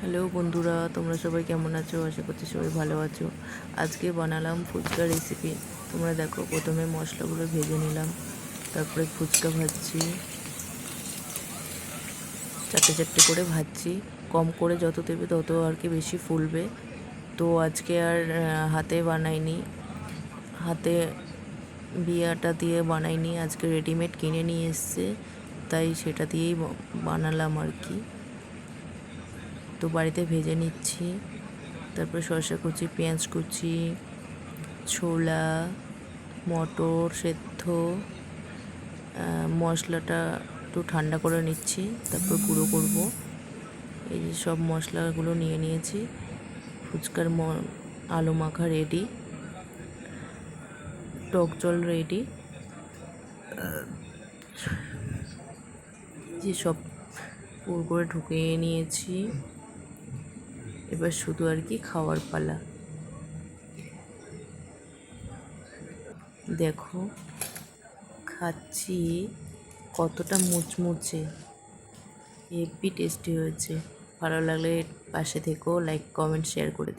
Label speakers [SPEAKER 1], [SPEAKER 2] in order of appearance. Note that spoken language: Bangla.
[SPEAKER 1] হ্যালো বন্ধুরা, তোমরা সবাই কেমন আছো? আশা করছি সবাই ভালো আছো। আজকে বানালাম ফুচকা রেসিপি তোমরা দেখো, প্রথমে মশলাগুলো ভেজে নিলাম। তারপরে ফুচকা ভাজছি। চারটে চারটে করে ভাজছি। কম করে যত দেবে তত আর কি বেশি ফুলবে। তো আজকে আর হাতে বানাইনি। হাতে বিয়াটা দিয়ে বানাইনি। আজকে রেডিমেড কিনে নিয়ে এসছে। তাই সেটা দিয়েই বানালাম আর কি। তো বাড়িতে ভেজে নিচ্ছি। তারপর শসা কুচি, পেঁয়াজ কুচি, ছোলা, মটর সেদ্ধ মশলাটা একটু ঠান্ডা করে নিচ্ছি, তারপর গুঁড়ো করব। এই যে সব মশলাগুলো নিয়ে নিয়েছি। ফুচকার ম, আলু মাখা রেডি টক জল রেডি যে সব পুর করে ঢুকিয়ে নিয়েছি। এবার শুধু আর কি খাওয়ার পালা। দেখো, খাচ্ছি কতটা মুচমুচে। হেভি টেস্টি হয়েছে। ভালো লাগলে পাশে থেকেও লাইক, কমেন্ট, শেয়ার করে।